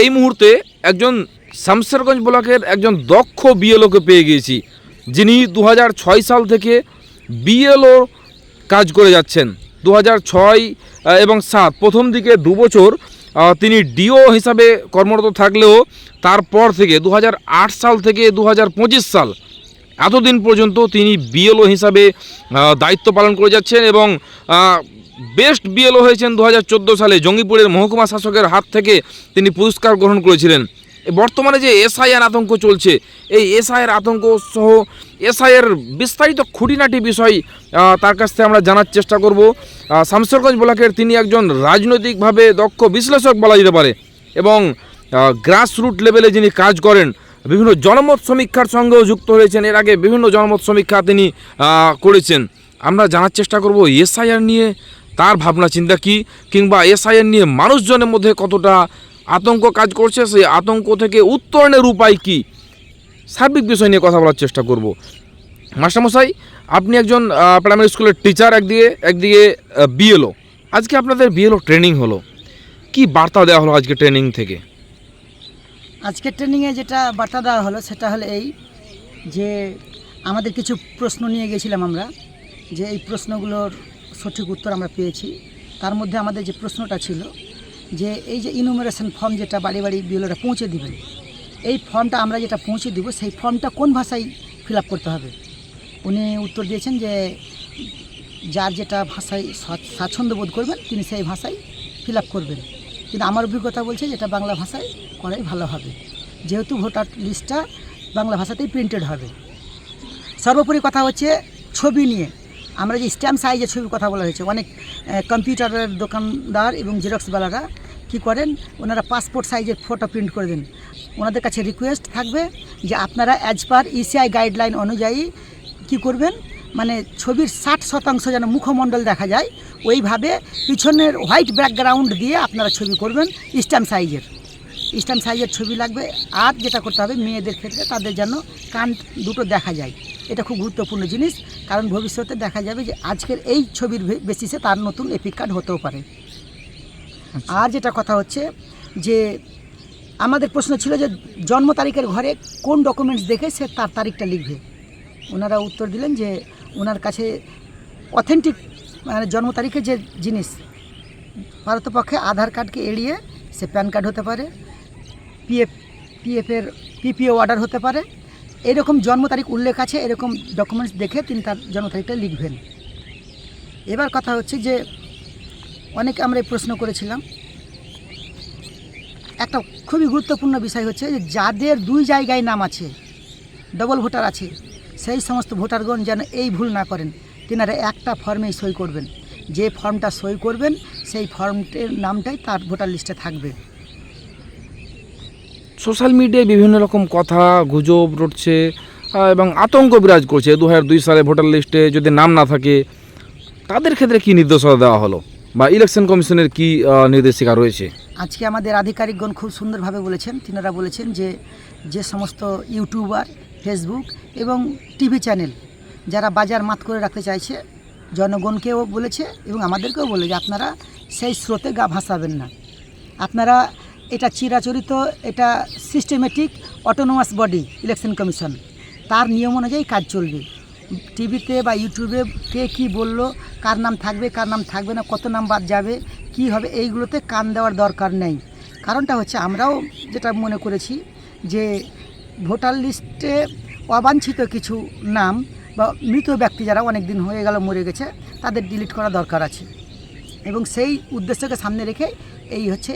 এই মুহূর্তে একজন শামসেরগঞ্জ ব্লকের একজন দক্ষ বিএলওকে পেয়ে গিয়েছি, যিনি দু সাল থেকে বিএলও কাজ করে যাচ্ছেন। দু এবং সাত, প্রথম দিকে দু বছর তিনি ডিও হিসাবে কর্মরত থাকলেও তারপর থেকে দু হাজার আট সাল থেকে দু হাজার পঁচিশ সাল, এতদিন পর্যন্ত তিনি বিএলও হিসাবে দায়িত্ব পালন করে যাচ্ছেন এবং বেস্ট বিএলও হয়েছেন দু হাজার চোদ্দ সালে। জঙ্গিপুরের মহকুমা শাসকের হাত থেকে তিনি পুরস্কার গ্রহণ করেছিলেন। বর্তমানে যে এসআইআর আতঙ্ক চলছে, এই এসআইয়ের আতঙ্ক সহ এসআইয়ের বিস্তারিত খুঁটিনাটি বিষয় তার কাছ থেকে আমরা জানার চেষ্টা করব। শামসেরগঞ্জ ব্লকের তিনি একজন রাজনৈতিকভাবে দক্ষ বিশ্লেষক বলা যেতে পারে এবং গ্রাসরুট লেভেলে যিনি কাজ করেন, বিভিন্ন জনমত সমীক্ষার সঙ্গেও যুক্ত হয়েছেন। এর আগে বিভিন্ন জনমত সমীক্ষা তিনি করেছেন। আমরা জানার চেষ্টা করব এসআইআর নিয়ে তার ভাবনা চিন্তা কি? কিংবা এসআইআর নিয়ে মানুষজনের মধ্যে কতটা আতঙ্ক কাজ করছে? সেই আতঙ্ক থেকে উত্তরণের উপায় কি? সার্বিক বিষয় নিয়ে কথা বলার চেষ্টা করব। মাস্টারমশাই, আপনি একজন প্রাইমারি স্কুলের টিচার একদিকে একদিকে বিএলও আজকে আপনাদের বিএলও ট্রেনিং হলো। কি বার্তা দেওয়া হলো আজকে ট্রেনিং থেকে? আজকে ট্রেনিংয়ে যেটা বার্তা দেওয়া হলো, সেটা হলো এই যে, আমাদের কিছু প্রশ্ন নিয়ে গেছিলাম আমরা, যে এই প্রশ্নগুলোর সঠিক উত্তর আমরা পেয়েছি। তার মধ্যে আমাদের যে প্রশ্নটা ছিল যে, এই যে ইনুমারেশন ফর্ম যেটা বাড়ি বাড়ি বিএলওরা পৌঁছে দেবেন, এই ফর্মটা আমরা যেটা পৌঁছে দেবো, সেই ফর্মটা কোন ভাষায় ফিল করতে হবে? উনি উত্তর দিয়েছেন যে, যার যেটা ভাষায় স্বাচ্ছন্দ্য বোধ করবেন, তিনি সেই ভাষায় ফিল করবেন। কিন্তু আমার অভিজ্ঞতা বলছে যেটা বাংলা ভাষায় করাই ভালো হবে। যেহেতু ভোটার লিস্টটা বাংলা ভাষাতেই প্রিন্টেড হবে। সর্বোপরি কথা হচ্ছে ছবি নিয়ে। আমরা যে স্ট্যাম্প সাইজের ছবির কথা বলা হয়েছে, অনেক কম্পিউটারের দোকানদার এবং জেরক্সওয়ালারা কি করেন, ওনারা পাসপোর্ট সাইজের ফটো প্রিন্ট করে দেন। ওনাদের কাছে রিকোয়েস্ট থাকবে যে আপনারা অ্যাজ পার ইসিআই গাইডলাইন অনুযায়ী কি করবেন মানে ছবির ষাট শতাংশ যেন মুখমণ্ডল দেখা যায়, ওইভাবে পিছনের হোয়াইট ব্যাকগ্রাউন্ড দিয়ে আপনারা ছবি করবেন স্ট্যাম্প সাইজের। স্ট্যাম্প সাইজের ছবি লাগবে, আর যেটা করতে হবে, মেয়েদের ক্ষেত্রে তাদের যেন কান দুটো দেখা যায়। এটা খুব গুরুত্বপূর্ণ জিনিস কারণ ভবিষ্যতে দেখা যাবে যে আজকের এই ছবির বেসিসে তার নতুন এপিক কার্ড হতেও পারে। আর যেটা কথা হচ্ছে যে আমাদের প্রশ্ন ছিল যে জন্ম তারিখের ঘরে কোন ডকুমেন্টস দেখে সে তার তারিখটা লিখবে? ওনারা উত্তর দিলেন যে ওনার কাছে অথেন্টিক মানে জন্ম তারিখের যে জিনিস ভারতপক্ষে আধার কার্ডকে এড়িয়ে সে প্যান কার্ড হতে পারে পিএফ পিএফের পিপিও অর্ডার হতে পারে এরকম জন্ম তারিখ উল্লেখ আছে, এরকম ডকুমেন্টস দেখে তিনি তার জন্ম তারিখটা লিখবেন। এবার কথা হচ্ছে যে, অনেক আমরা এই প্রশ্ন করেছিলাম। একটা খুবই গুরুত্বপূর্ণ বিষয় হচ্ছে যে, যাদের দুই জায়গায় নাম আছে ডবল ভোটার আছে, সেই সমস্ত ভোটারগণ যেন এই ভুল না করেন। তিনারা একটা ফর্মেই সই করবেন। যে ফর্মটা সই করবেন, সেই ফর্মটির নামটাই তার ভোটার লিস্টে থাকবে। সোশ্যাল মিডিয়ায় বিভিন্ন রকম কথা, গুজব রটছে এবং আতঙ্ক বিরাজ করছে। দু হাজার দুই সালে ভোটার লিস্টে যদি নাম না থাকে, তাদের ক্ষেত্রে কি নির্দেশনা দেওয়া হলো? বা ইলেকশন কমিশনের কি নির্দেশিকা রয়েছে? আজকে আমাদের আধিকারিকগণ খুব সুন্দরভাবে বলেছেন, তিনারা বলেছেন যে যে সমস্ত ইউটিউবার, ফেসবুক এবং টিভি চ্যানেল যারা বাজার মাত করে রাখতে চাইছে, জনগণকেও বলেছে এবং আমাদেরকেও বলে যে, আপনারা সেই স্রোতে গা ভাসাবেন না। আপনারা এটা চিরাচরিত, এটা systematic autonomous body election commission তার নিয়ম অনুযায়ী কাজ চলবে। টিভিতে বা ইউটিউবে কে কী বলল, কার নাম থাকবে, কার নাম থাকবে না, কত নাম বাদ যাবে, কি হবে, এইগুলোতে কান দেওয়ার দরকার নেই। কারণটা হচ্ছে আমরাও যেটা মনে করেছি যে ভোটার লিস্টে অবাঞ্ছিত কিছু নাম বা মৃত ব্যক্তি যারা অনেক দিন হয়ে গেল, মরে গেছে, তাদের ডিলিট করা দরকার আছে। এবং সেই উদ্দেশ্যকে সামনে রেখে এই হচ্ছে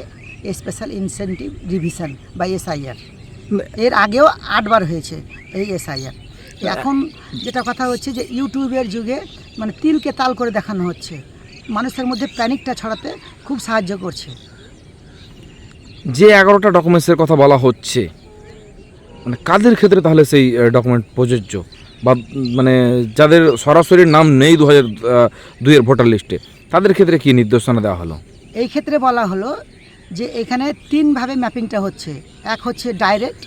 স্পেশাল ইনসেন্টিভ রিভিশন বা এসআইআর। এর আগেও আটবার হয়েছে এই এসআইআর। এখন যেটা কথা হচ্ছে যে ইউটিউবের যুগে মানে তিলকে তাল করে দেখানো হচ্ছে। মানুষের মধ্যে প্যানিকটা ছড়াতে খুব সাহায্য করছে। যে এগারোটা ডকুমেন্টসের কথা বলা হচ্ছে মানে কাদের ক্ষেত্রে তাহলে সেই ডকুমেন্ট প্রযোজ্য? বা মানে যাদের সরাসরি নাম নেই দু হাজার দুইয়ের ভোটার লিস্টে তাদের ক্ষেত্রে কি নির্দেশনা দেওয়া হলো? এই ক্ষেত্রে বলা হলো যে এখানে তিনভাবে ম্যাপিংটা হচ্ছে। এক হচ্ছে ডাইরেক্ট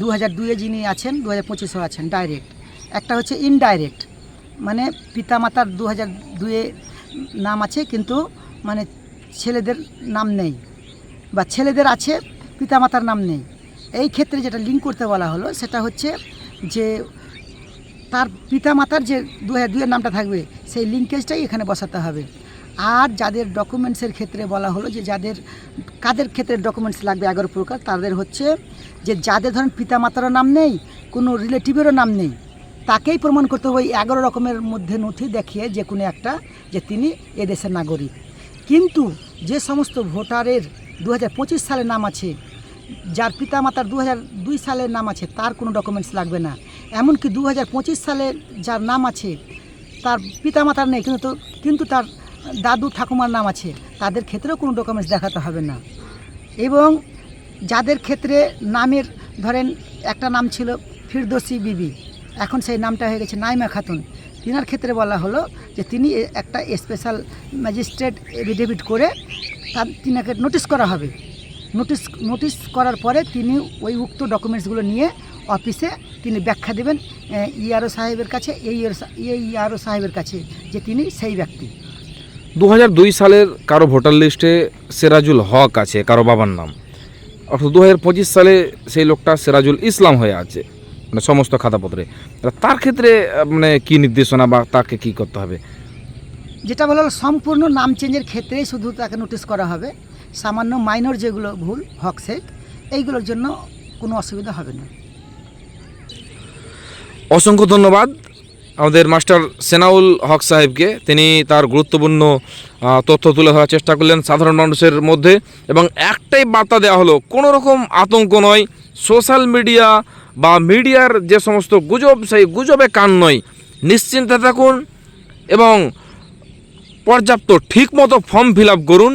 দু হাজার দুয়ে যিনি আছেন দু হাজার পঁচিশেও আছেন, ডাইরেক্ট। একটা হচ্ছে ইনডাইরেক্ট মানে পিতামাতার দু হাজার দুয়ে নাম আছে, কিন্তু মানে ছেলেদের নাম নেই, বা ছেলেদের আছে, পিতামাতার নাম নেই। এই ক্ষেত্রে যেটা লিঙ্ক করতে বলা হলো, সেটা হচ্ছে যে তার পিতামাতার যে দু হাজার দুয়ের নামটা থাকবে, সেই লিঙ্কেজটাই এখানে বসাতে হবে। আর যাদের ডকুমেন্টসের ক্ষেত্রে বলা হলো যে যাদের কাদের ক্ষেত্রে ডকুমেন্টস লাগবে এগারো প্রকার? তাদের হচ্ছে যে যাদের ধরেন পিতামাতারও নাম নেই, কোনো রিলেটিভেরও নাম নেই, তাকেই প্রমাণ করতে হবে এগারো রকমের মধ্যে নথি দেখিয়ে যে কোনো একটা যে তিনি এদেশের নাগরিক। কিন্তু যে সমস্ত ভোটারের দু হাজার পঁচিশ সালে নাম আছে, যার পিতামাতার দু হাজার দুই সালের নাম আছে, তার কোনো ডকুমেন্টস লাগবে না। এমনকি দু হাজার পঁচিশ সালে যার নাম আছে, তার পিতামাতার নেই, কিন্তু কিন্তু তার দাদু ঠাকুমার নাম আছে। তাদের ক্ষেত্রেও কোনো ডকুমেন্টস দেখাতে হবে না। এবং যাদের ক্ষেত্রে নামের, ধরেন একটা নাম ছিল ফিরদোসি বিবি, এখন সেই নামটা হয়ে গেছে নাইমা খাতুন। তিনার ক্ষেত্রে বলা হলো যে তিনি একটা স্পেশাল ম্যাজিস্ট্রেট এফিডেভিট করে তার, তিনাকে নোটিশ করা হবে। নোটিশ নোটিশ করার পরে তিনি ওই উক্ত ডকুমেন্টসগুলো নিয়ে অফিসে তিনি ব্যাখ্যা দেবেন ইআরও সাহেবের কাছে, এই ইআরও সাহেবের কাছে, যে তিনি সেই ব্যক্তি। দু দুই সালের কারও ভোটার লিস্টে সেরাজুল হক আছে কারও বাবার নাম। অর্থাৎ দু পঁচিশ সালে সেই লোকটা সেরাজুল ইসলাম হয়ে আছে মানে সমস্ত খাতাপত্রে। তার ক্ষেত্রে মানে কি নির্দেশনা বা তাকে কি করতে হবে? যেটা বলা হলো সম্পূর্ণ নাম চেঞ্জের ক্ষেত্রেই শুধু তাকে নোটিশ করা হবে। সামান্য মাইনর যেগুলো ভুল হক শেখ এইগুলোর জন্য কোনো অসুবিধা হবে না। অসংখ্য ধন্যবাদ। আমাদের মাস্টার সেনাউল হক সাহেবকে তিনি তার গুরুত্বপূর্ণ তথ্য তুলে ধরার চেষ্টা করলেন সাধারণ মানুষের মধ্যে এবং একটাই বার্তা দেওয়া হলো, কোনো রকম আতঙ্ক নয়, সোশ্যাল মিডিয়া বা মিডিয়ার যে সমস্ত গুজব, সেই গুজবে কান নয়। নিশ্চিন্তে থাকুন এবং পর্যাপ্ত ঠিকমতো ফর্ম ফিল করুন।